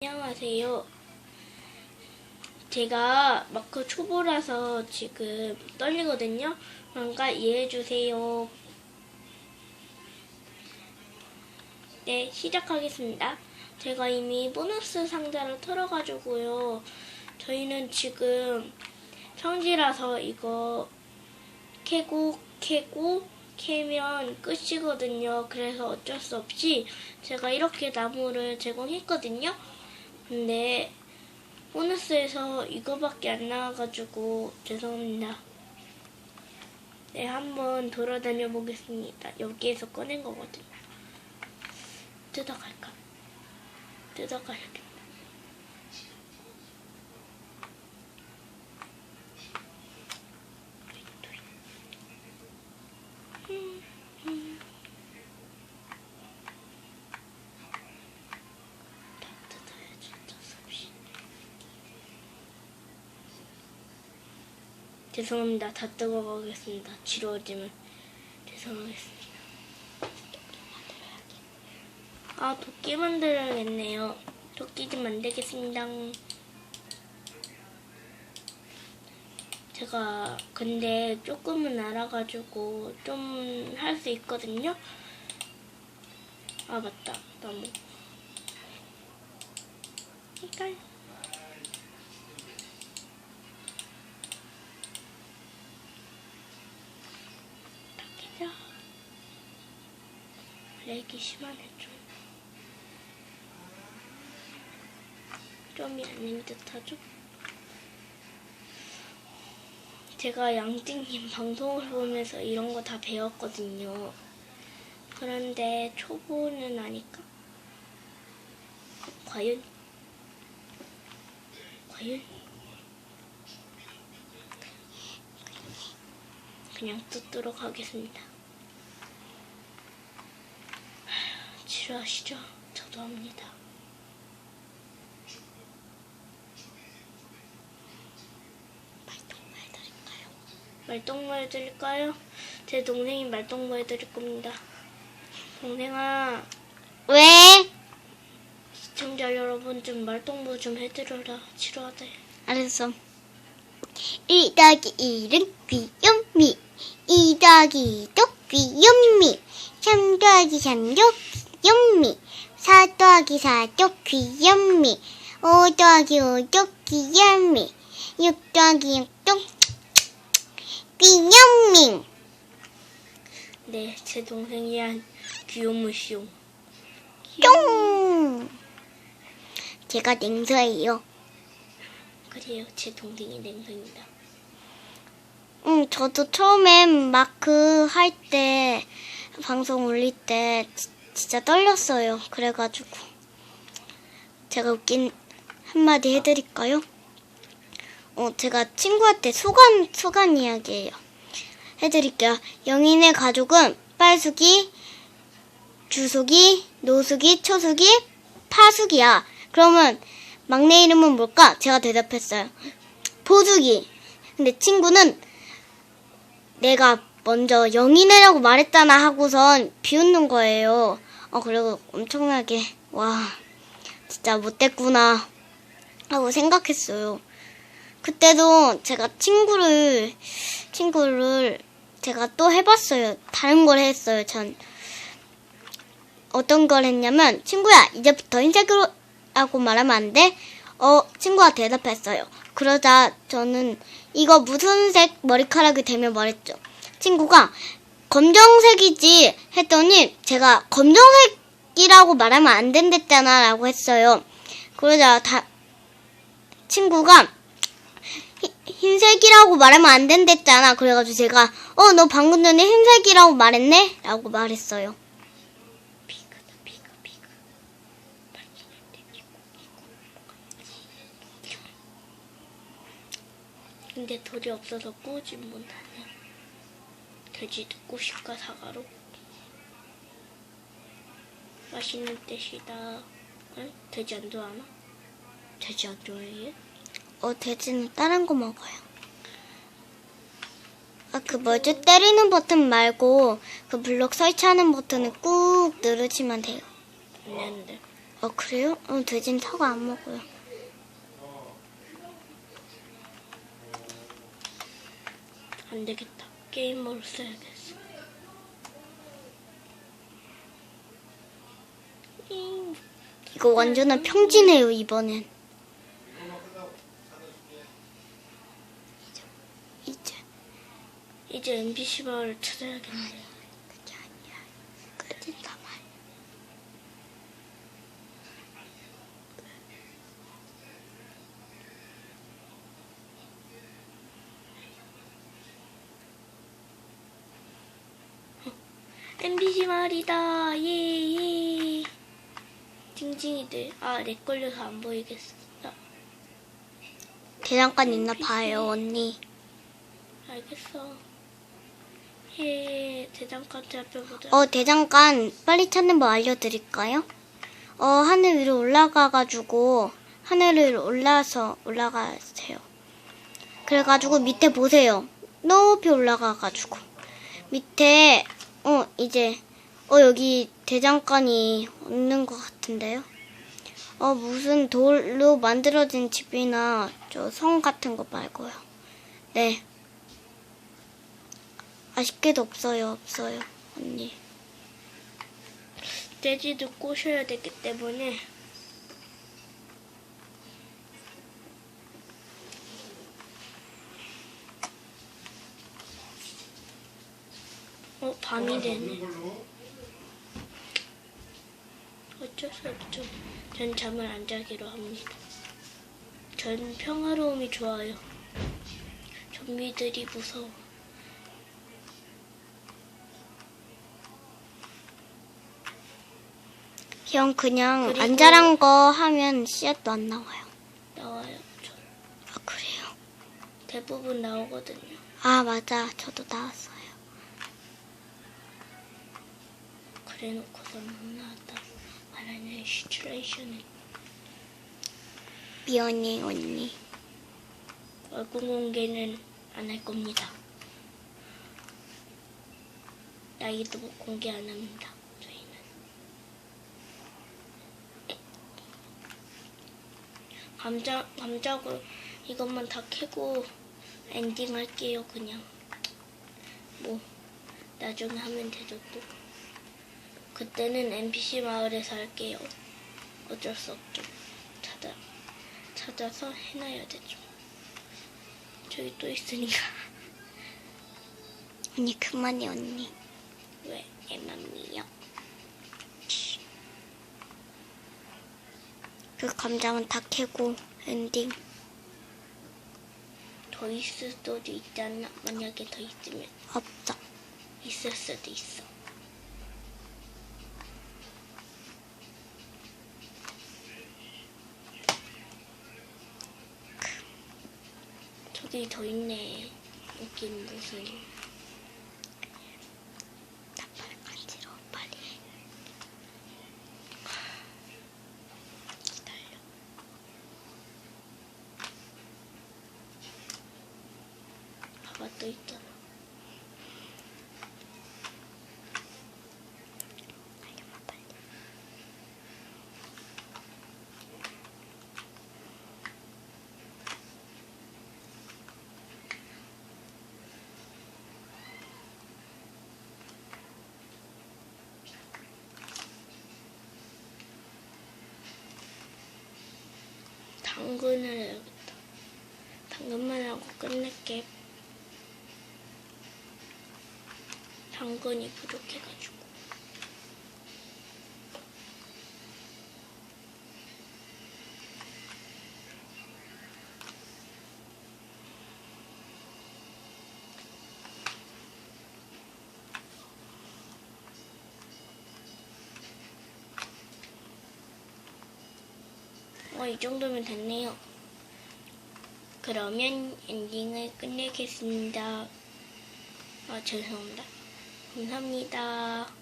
안녕하세요. 제가 마크 초보라서 지금 떨리거든요. 그러니까 이해해주세요. 네, 시작하겠습니다. 제가 이미 보너스 상자를 털어가지고요. 저희는 지금 성지라서 이거 캐고 캐고 캐면 끝이거든요. 그래서 어쩔 수 없이 제가 이렇게 나무를 제공했거든요. 근데 보너스에서 이거밖에 안 나와가지고 죄송합니다. 네, 한번 돌아다녀 보겠습니다. 여기에서 꺼낸 거거든요. 뜯어갈까? 뜯어가야겠다. 다 뜯어야지, 어쩔 수 없이. 죄송합니다. 다 뜨거워가겠습니다. 지루어지면 죄송하겠습니다. 아, 도끼 만들어야겠네요. 도끼 좀 만들겠습니다. 제가 근데 조금은 알아가지고 좀 할 수 있거든요. 아, 맞다. 헷갈. 닦이자. 렉이 심하네, 좀. 좀이 아닌 듯하죠? 제가 양띵님 방송을 보면서 이런 거 다 배웠거든요. 그런데 초보는 아니까? 과연? 과연? 그냥 뜯도록 하겠습니다. 하, 지루하시죠? 저도 합니다. 말동무 해드릴까요? 말동무 해드릴까요? 제 동생이 말동무 해드릴 겁니다. 동생아, 왜? 시청자 여러분 좀 말동무 좀 해드려라. 지루하대. 알았어. 1 더하기 1은 귀요미. 2 더하기 2도 귀요미. 3 더하기 3도 귀요미. 4 더하기 4도 귀요미. 5 더하기 5도 귀요미. 6 더하기 6도 귀요미. 네, 제 동생이 한 귀요무시오. 뿅! 제가 냉서예요. 그래요, 제 동생이 냉성입니다. 응, 저도 처음엔 마크 할 때, 방송 올릴 때 지- 진짜 떨렸어요. 그래가지고. 제가 웃긴 한마디 해드릴까요? 어, 제가 친구한테 소감, 소감 이야기예요. 해드릴게요. 영인의 가족은 빨숙이, 주숙이, 노숙이, 초숙이, 파숙이야. 그러면 막내 이름은 뭘까? 제가 대답했어요. 보숙이. 근데 친구는 내가 먼저 영인애라고 말했잖아 하고선 비웃는 거예요. 어, 그리고 엄청나게, 와, 진짜 못됐구나 하고 생각했어요. 그때도 제가 친구를, 친구를 제가 또 해봤어요. 다른 걸 했어요, 전. 어떤 걸 했냐면, 친구야, 이제부터 흰색으로 라고 말하면 안 돼? 어, 친구가 대답했어요. 그러자 저는 이거 무슨 색 머리카락이 되면 말했죠. 친구가 검정색이지 했더니 제가 검정색이라고 말하면 안 된댔잖아 라고 했어요. 그러자 다 친구가 히- 흰색이라고 말하면 안 된댔잖아. 그래가지고 제가 어 너 방금 전에 흰색이라고 말했네? 라고 말했어요. 근데 돌이 없어서 구우진 못하네. 돼지 듣고 싶까 사과로. 맛있는 뜻이다. 응? 돼지 안 좋아하나? 돼지 안 좋아해? 어, 돼지는 다른 거 먹어요. 아, 그 뭐지? 때리는 버튼 말고 그 블록 설치하는 버튼을 꾹 누르시면 돼요. 안 되는데. 어, 그래요? 어, 돼지는 사과 안 먹어요. 안 되겠다. 게임으로 써야겠어. 잉. 이거 완전한 평지네요, 이번엔. 이제, 이제 MBC 마을을 찾아야겠네요. 그게 아니야. 끝인다 말. MBC 마을이다. 예, 예. 징징이들. 아, 렉 걸려서 안 보이겠어. 대장간 있나 봐요, 언니. 알겠어. 예, 대장간 잡혀보자. 어, 대장간 빨리 찾는 법 알려드릴까요? 어, 하늘 위로 올라가가지고, 하늘 위로 올라서 올라가세요. 그래가지고 밑에 보세요. 높이 올라가가지고. 밑에, 어, 이제, 어, 여기 대장간이 없는 것 같은데요? 어, 무슨 돌로 만들어진 집이나 저 성 같은 거 말고요. 네. 아쉽게도 없어요, 없어요, 언니. 돼지도 꼬셔야 되기 때문에 어 밤이 되네. 어쩔 수 없죠. 전 잠을 안 자기로 합니다. 전 평화로움이 좋아요. 좀비들이 무서워. 형 그냥 그리고- 안 자란 거 하면 씨앗도 안 나와요. 나와요 저 아 그래요? 대부분 나오거든요. 아 맞아, 저도 나왔어요. 그래 놓고서 못 나왔다 말하는 시츄레이션은 미연이 언니. 얼굴 공개는 안 할 겁니다. 나이도 공개 안 합니다. 저희는. 감자 감자고 이것만 다 캐고 엔딩 할게요 그냥. 뭐 나중에 하면 되죠 또. 그때는 NPC 마을에서 할게요. 어쩔 수 없죠. 찾아 찾아서 해놔야 되죠. 저기 또 있으니까 언니 그만해 언니. 왜 애맘이요? 그 감자만 다 캐고 엔딩. 더 있을 수도 있잖아. 만약에 더 있으면 없어. 있을 수도 있어. 저기 더 있네. 여긴 무슨 나 빨리 간지러워 빨리. 기다려. 봐봐 또 있잖 당근을 해야겠다. 당근만 하고 끝낼게. 당근이 부족해가지고. 어, 이 정도면 됐네요. 그러면 엔딩을 끝내겠습니다. 아, 죄송합니다. 감사합니다.